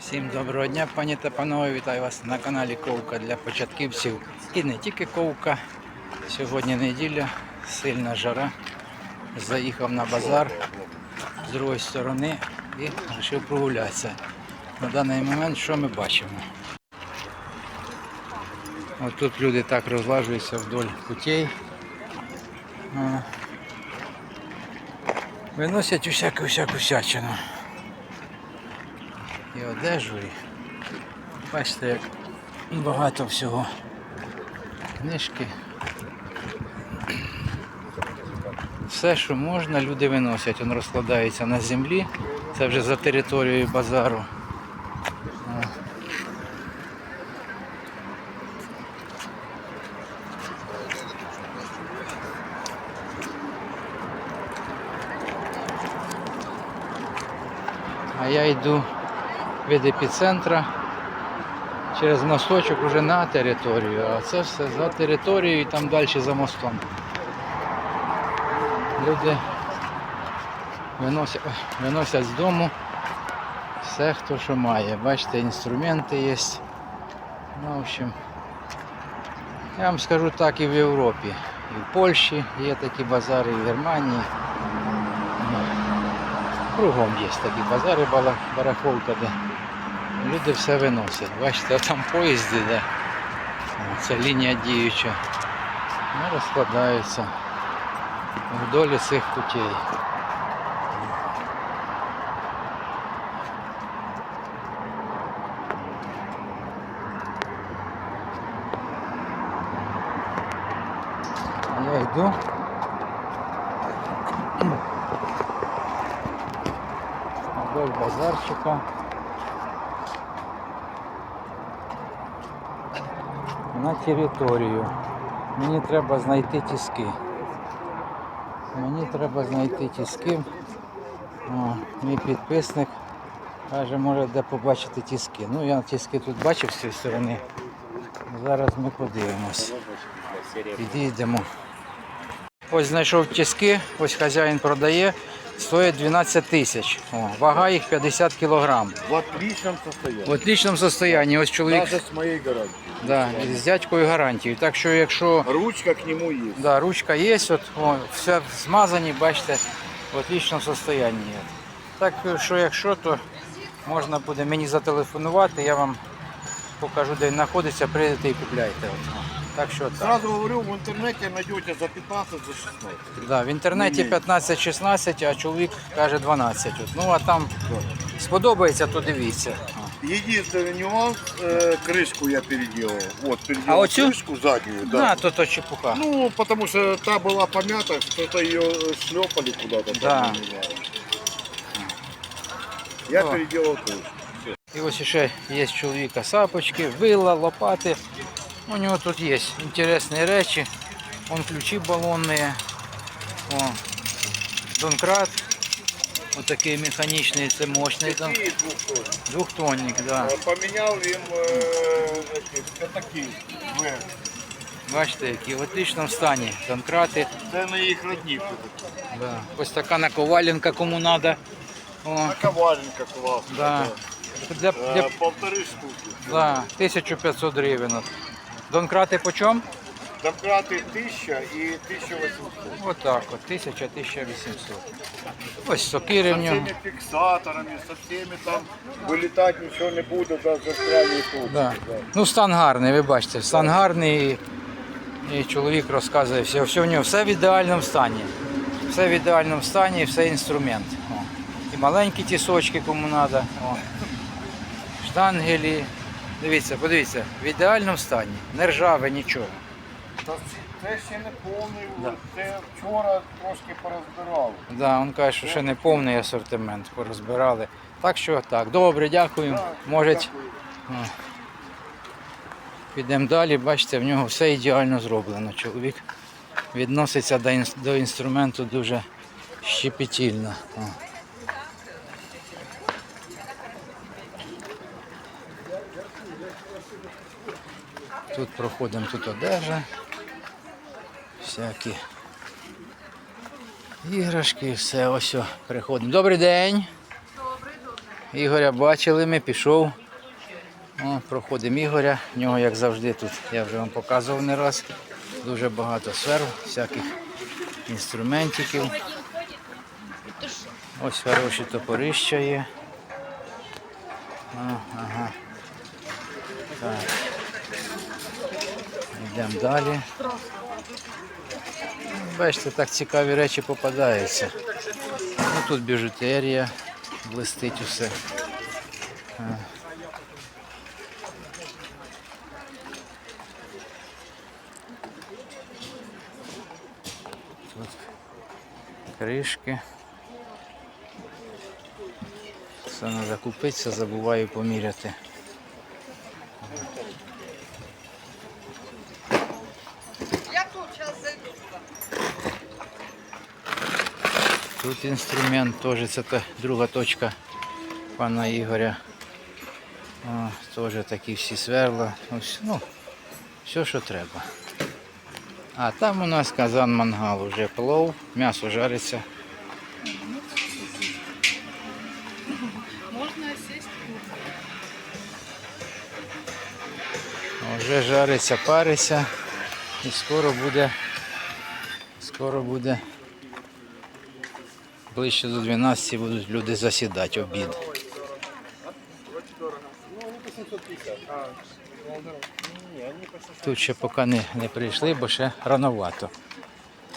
Всім доброго дня, пані та панове. Вітаю вас на каналі Ковка для початківців. І не тільки ковка. Сьогодні неділя, сильна жара. Заїхав на базар з другої сторони і вирішив прогулятися. На даний момент що ми бачимо? От тут люди так розважуються вдоль путей. Виносять усяку всяку всячину і одежу. І бачите, як багато всього. Книжки. Все, що можна, люди виносять. Він розкладається на землі. Це вже за територією базару. А я йду від епіцентра через мосточок уже на територію, а це все за територією і там далі за мостом. Люди виносять, виносять з дому все, хто що має. Бачите, інструменти є. Ну, в общем, я вам скажу так і в Європі. І в Польщі є такі базари, і в Германії. Ну, Кругом є такі базари, барахолка, де люди все виносять. Бачите, там поїзд іде. О, Це лінія діюча. Ну, розкладаються вдолі цих путей. Я йду. вдоль базарчика. На територію. Мені треба знайти тіски. Мені треба знайти тіски. О, мій підписник каже, може де побачити тіски. Ну я тіски тут бачив з цієї сторони. Зараз ми подивимось. Підійдемо. Ось знайшов тіски, ось хазяїн продає, стоїть 12 тисяч. О, Вага їх 50 кілограм. В отличном состоянии. В отличному стані. Ось чоловік Даже с моей гарантией. да, з дядькою гарантією. Так що якщо Ручка к нему есть. да, ручка є, от, о, все змазані, бачите, в отличному стані. Так що якщо, то можна буде мені зателефонувати, я вам покажу, де він знаходиться, прийдете і купляйте. От. О, Так що так. Сразу говорю, в интернете найдете за 15, за 16. Да, в інтернеті 15-16, а чоловік каже 12. От. Ну а там сподобається, то дивіться. Единственный нюанс, э, крышку я переделал. Вот, переделал А вот всю? крышку заднюю, да. Да, то то чепуха. Ну, потому что та была помята, что-то ее шлепали куда-то. там, Да. не знаю. Я О. переделал крышку. І ось ще є в чоловіка сапочки, вила, лопати. У нього тут є інтересні речі. Вон ключі балонні. О, донкрат. Отакий механічний, це мощний дон... Такие двухтонные. двохтонник. Да. Э, Поменял им э, эти пятаки. В. Бачите, які в отличному стані. Донкрати. Це на їх родні. Да. Ось така наковаленка кому треба. О, Наковальника класна. да. Для, Е, для, Полтори штуки. да, 1500 гривень. Донкрати по чому? Домкрати 1000 і 1800. Отак от, 1000 1800. Ось сокири Со в нього. всеми фіксаторами, со всеми там вилітати нічого не буде, да, застряли тут. Да. Ну, стан гарний, ви бачите, стан гарний. І, і чоловік розказує, все, все в нього все в ідеальному стані. Все в ідеальному стані, все інструмент. О. І маленькі тісочки кому треба. Штангелі. Дивіться, подивіться, в ідеальному стані. Не ржаве нічого. Та Це ще не повний, Да. це вчора трошки порозбирали. Да, він каже, що ще не повний асортимент порозбирали. Так що так, добре, дякую. Може, Дякую. підемо далі. Бачите, в нього все ідеально зроблено. Чоловік відноситься до, інс- до інструменту дуже щепетільно. О. Тут проходимо тут одежа. Всякі іграшки, все ось приходимо. Добрий день. Ігоря бачили ми, пішов. О, проходимо Ігоря. В нього, як завжди, тут я вже вам показував не раз. Дуже багато сфер, всяких інструментиків. Ось хороші топорища є. А, ага. Йдемо далі. Бачите, так цікаві речі попадаються. Ну, тут біжутерія, блистить усе. Тут кришки. Все треба купити, все забуваю поміряти. Тут інструмент теж, це та друга точка пана Ігоря. О, теж такі всі сверла. Ось, ну, все, що треба. А там у нас казан мангал, уже плов, м'ясо жариться. Можно сесть? Вже жариться, париться і скоро буде, скоро буде ближче до 12 будуть люди засідати обід. Тут ще поки не, не прийшли, бо ще рановато.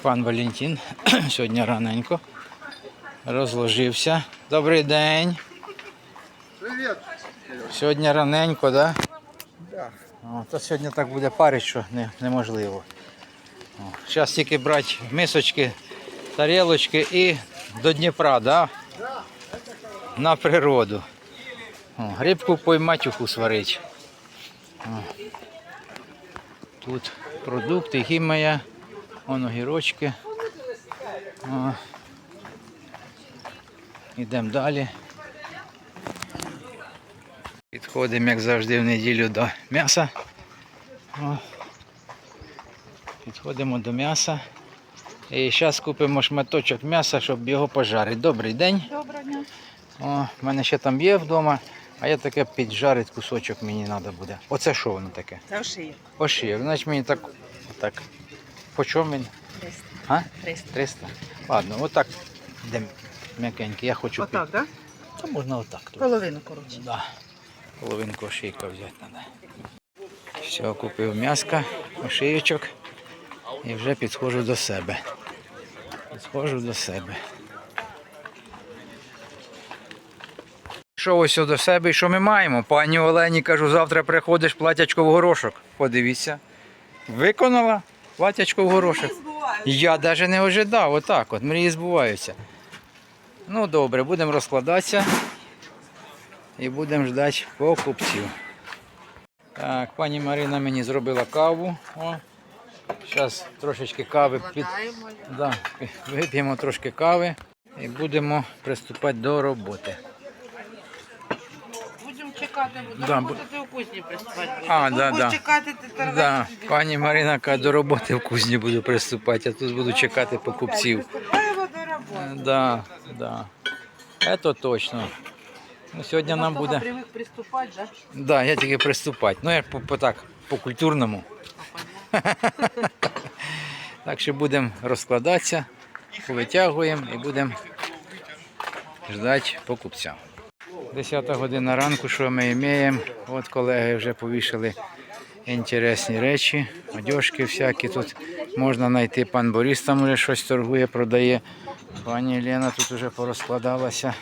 Пан Валентин сьогодні раненько розложився. Добрий день. Привіт. Сьогодні раненько, так? Да? Да. О, то сьогодні так буде парить, що не, неможливо. Зараз тільки брати мисочки, тарілочки і до Дніпра, да? на природу. Грибку поймати, уху сварить. Тут продукти, хімія, вон огірочки. О. Йдемо далі. Підходимо, як завжди, в неділю до м'яса. Підходимо до м'яса. І зараз купимо шматочок м'яса, щоб його пожарити. Добрий день. Доброго дня. О, в мене ще там є вдома, а я таке піджарити кусочок мені треба буде. Оце що воно таке? Це шиє. Ошиє. Значить мені так. так. По чому він? 300. А? 300. 300. Ладно, отак. Де м'якенький. Я хочу Отак, так? Та можна отак. трохи. Половину, коротше. Да. Половинку шийка взяти треба. Все, купив м'яска, ошийочок і вже підходжу до себе. Підходжу до себе. Що ось до себе і що ми маємо? Пані Олені кажу, завтра приходиш платячко в горошок. Подивіться. Виконала платячко в горошок. Я навіть не ожидав, отак от, мрії збуваються. Ну добре, будемо розкладатися і будемо ждати покупців. Так, пані Марина мені зробила каву. О, зараз трошечки кави під... да, вип'ємо трошки кави і будемо приступати до роботи. Будемо чекати, Да, роботи ти у кузні приступати. А, Тут да, да. чекати, ти. Да, пані Марина каже, до роботи в кузні буду приступати, а тут буду чекати покупців. Приступаємо до роботи. Да, да. Це точно. Ну, сьогодні нам буде. привик приступати, да? Да, я тільки приступати. Ну, я по, по так, по культурному. Так що будемо розкладатися, повитягуємо і будемо ждати покупця. 10 година ранку, що ми маємо? От колеги вже повішали інтересні речі, одежки всякі. Тут можна знайти пан Борис, там вже щось торгує, продає. Пані Лена тут вже порозкладалася.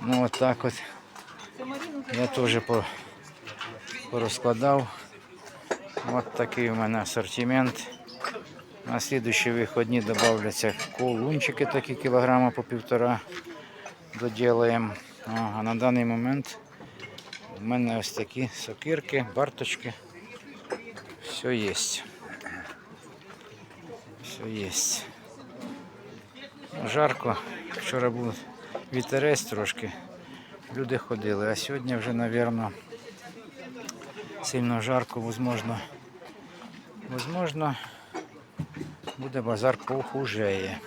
Ну от так от. Я теж порозкладав. От такий у мене асортимент. На слідуючі виходні додаються колунчики такі кілограма по півтора доділаємо. А на даний момент у мене ось такі сокирки, барточки. Все є. Все є. Жарко. Вчора був вітерець трошки. Люди ходили, а сьогодні вже, мабуть, сильно жарко, возможно, возможно, буде базар похужеє.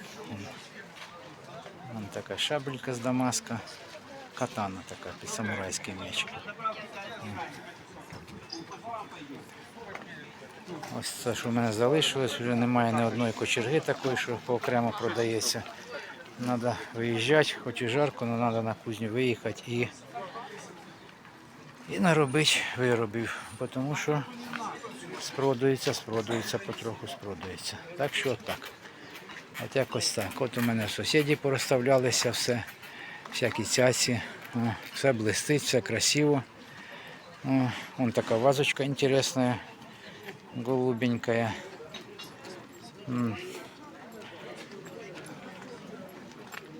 Вон така шабелька з Дамаска. Катана така, під самурайський меч. Ось це, що в мене залишилось, вже немає ні одної кочерги такої, що окремо продається. Треба виїжджати, хоч і жарко, але треба на кузню виїхати і, і наробити виробів, тому що спродується, спродується, потроху спродується. Так що так. От якось так. От у мене сусіді порозставлялися все, всякі цяці. О, все блистить, все красиво. О, вон така вазочка інтересна, голубенькая.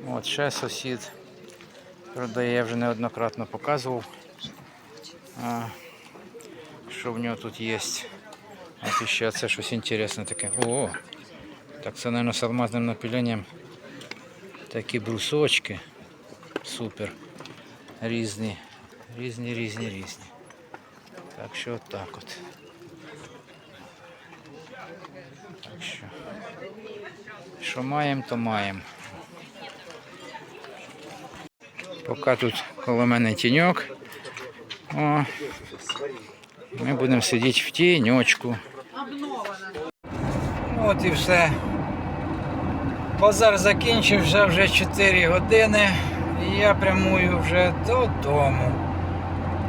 От ще сусід продає, я вже неоднократно показував, що в нього тут є. От ще це щось інтересне таке. О, так це, мабуть, з алмазним напіленням. Такі брусочки. Супер. Різні. Різні, різні, різні. Так що от так от. Так що. Що маємо, то маємо. Поки тут коло мене тіньок. О, ми будемо сидіти в тіньочку. От і все. Базар закінчився вже 4 години і я прямую вже додому.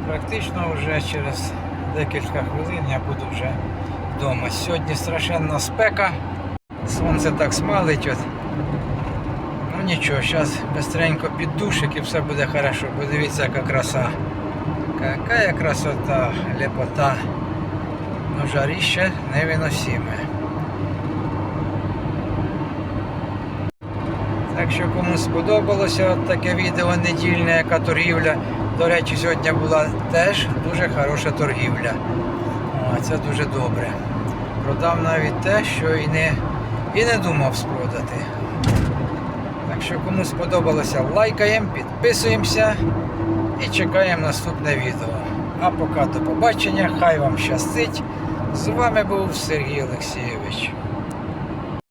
Практично вже через декілька хвилин я буду вже вдома. Сьогодні страшенна спека. Сонце так смалить. От. Ну нічого, зараз быстренько під душик і все буде хорошо. Подивіться, яка краса. Какая красота, лепота. Ну, жарище невиносиме. Так що кому сподобалося таке відео недільне, яка торгівля. До речі, сьогодні була теж дуже хороша торгівля. О, це дуже добре. Продав навіть те, що і не, і не думав спродати. Так що кому сподобалося, лайкаємо, підписуємося і чекаємо наступне відео. А поки до побачення, хай вам щастить. З вами був Сергій Олексійович.